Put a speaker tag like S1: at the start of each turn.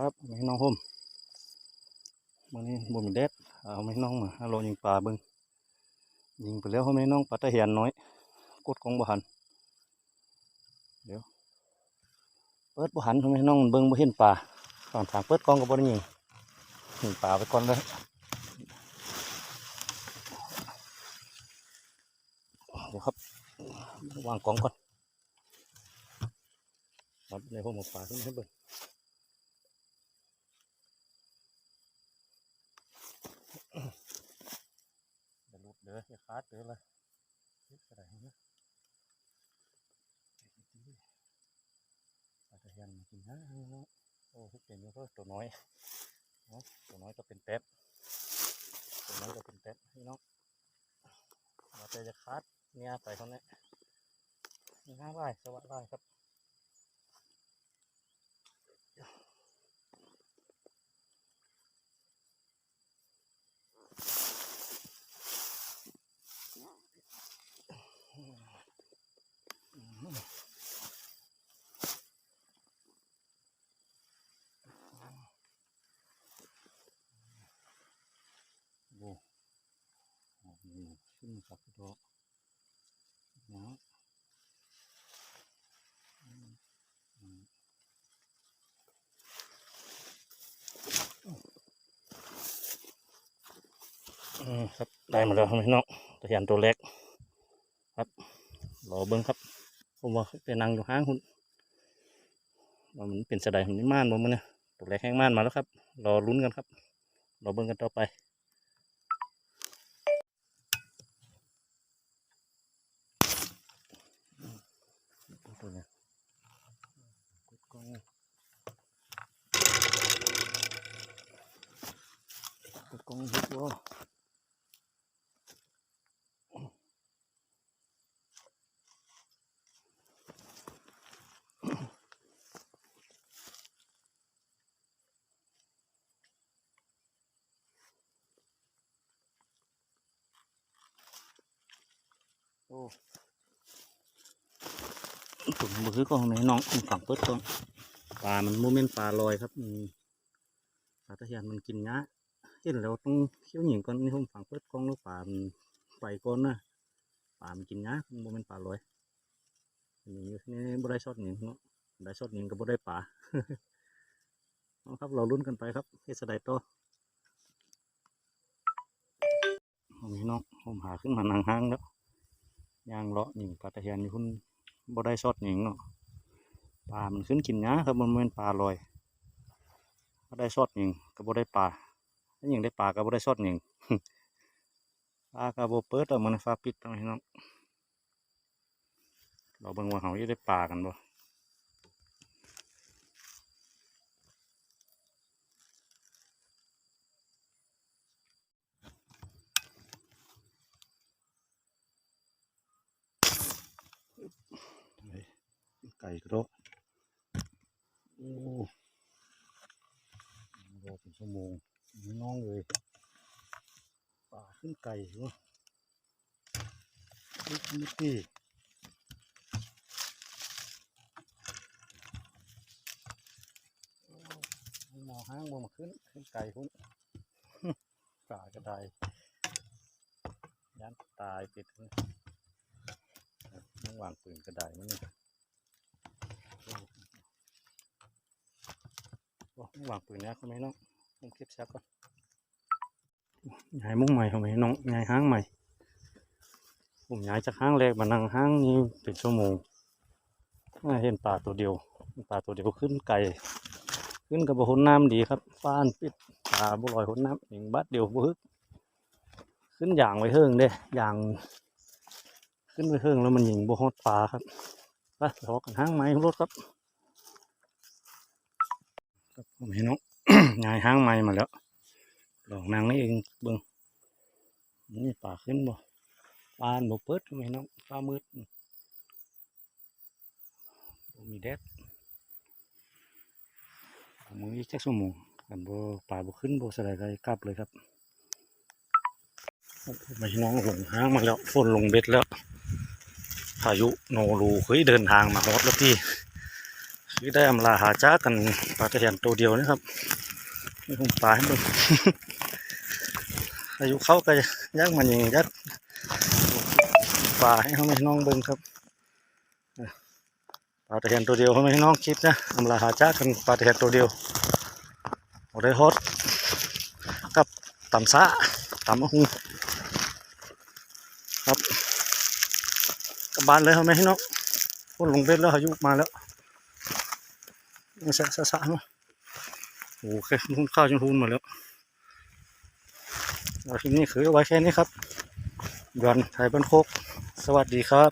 S1: ครับไม่น้องห่มมื่อนี้บ่มีแดดเอาไม่น้องมาเอาโลยิงปลาเบิ่งยิงไปแล้วเขาไม่น้องปลาตะเหียนน้อยกดของบ่หันเดี๋ยวเปิดบ่หันเขาไม่น้องเบิ่งบ่เห็นปลาฝั่งทางเปิดกล้องก็บ่ได้ยิงยิงปลาไปก่อนเลยเดี๋ยวครับวางกล้องก่อนครับในห้องหมกปลาขึ้นให้เบิ่ง อย่า หลุดเด้ออย่าขาดเด้อเลยเฮ็ดอะไรเนะปลาตะเพียนมากินนะโอ้ทุกเป็นอยู่ก็ตัวน้อยเนาะตัวน้อยก็เป็นแป๊บตัวน้อยก็เป็นแป๊บพี่น้องเราจะจะขาดเนี่ยไปเขาเนี่ยนี่ห้าไร่สวัสดีครับโอ้โหนี่ ขึ้นกับดอกนะอืมครับได้มาแล้วครับพี่น้องตะเพียนตัวเล็กครับรอเบิ้งครับ ผมว่าไปนั่งอยู่ห้างคุณว่ามันเป็นสะไดมันนี่ม่านบ่มันเนี่ยตัวแรกแห้งม่านมาแล้วครับ รอลุ้นกันครับ รอเบิ้งกันต่อไปตัวเนี่ยกดกล้องกดกล้องฮิตวะ โอ้ผมมือก็ให้น้องฝั่งเปิดก่อนปลา มันโมเมนต์ปลาลอยครับปลาตะเพียนมันกินงะเห็นแล้วต้องเขี้ยวหญิงก่อนนี่ผมฝังเปิดกล้องแล้วปลามันไปก่อนนะปลามันกินงะโมเมนต์ปลาลอยอย่างนี้นี่บ่ได้ช็อตหญิงเนาะได้ช็อตหญิงก็บ่ได้ปลาเอาครับเราลุ้นกันไปครับเฮสไดโตอเอาพี่น้องผมหาขึ้นมานั่งห้างแล้ว ย่างเลาะหนิงปลาตะเพียนนี่คุณบ่ได้ซอดหนิงเนาะปลามันขึ้นกินนะครับ มันบ่แม่นปลาลอยก็ได้ซอดหนิงก็บ่ได้ปลาถ้าหนิงได้ปลาก็บ่ได้ซอดหนิงปลาก็บ่เปิดเอามันฟ้าปิดเอาพี่น้องเราเบิ่งว่าเขาจะได้ปลากันบ่ ไก่กระโดดโอ้รอเป็นชั่วโมงน้องเลยปลาขึ้นไก่เหรอนี่นี่พี่หมอห้างบ่มาขึ้น ขึ้นไก่คุณปลากระไดยันตายติดเลย วางปืนกระไดมันนี่โอ้วางปืนแล้วเขาไหมน้องผมเก็บชักก่อนย้ายมุ้งใหม่เขาไหมน้องย้ายห้างใหม่ ผมย้ายจากห้างแรกมานั่งห้างนี้เป็นชั่วโมงอ่าเห็นปลาตัวเดียวปลาตัวเดียวขึ้นไก่ขึ้นกับบหนน้ำดีครับฟ้านปิดปลาบุลอยหนน้ำหนึ่งบัดเดียวบุฮึกขึ้นอย่างไว้เฮิงเด้อย่าง ขึ้นไปเฮิงแล้วมันยิงบุฮอดปลาครับไปรอกันห้างไม้รถครับครับผมเห็นน้องงายห้างไม้มาแล้วดอกนางนี่เองเบิ่งนี่ป่าขึ้นบ่ปลาบ่เปิดผมเห็นน้องปลามืดบ่มีแดดมืออีกจักชั่วโมงกันบ่ปลาบ่ขึ้นบ่สลายก็กลับเลยครับมเห็นน้องหลงห้างมาแล้วฝนลงเบ็ดแล้ว พายุโนรูเฮ้ยเดินทางมาฮอดแล้วพี่คือได้อำลาหาจ้ากันปลาตะเพียนตัวเดียวนะครับนี่ผมปลาให้เบิ่งอายุเขาก็ยักมันยังยักปลาให้เขาไม่น้องเบิ่งครับปลาตะเพียนตัวเดียวเขาไม่น้องคิดนะอำลาหาจ้ากันปลาตะเพียนตัวเดียวโอ้ได้ฮอตกับตำซะตำมะฮุงครับกลั บ้านเลยเขาไม่ให้น้องคนลงเบ็ดแล้วอายุมาแล้วสะสะสะเนาะโอ้โหคุนข้าวจนพูนหมดแล้วเราคลิปนี้คือเอาไว้แค่นี้ครับยอนไทยบ้านโคก สวัสดีครับ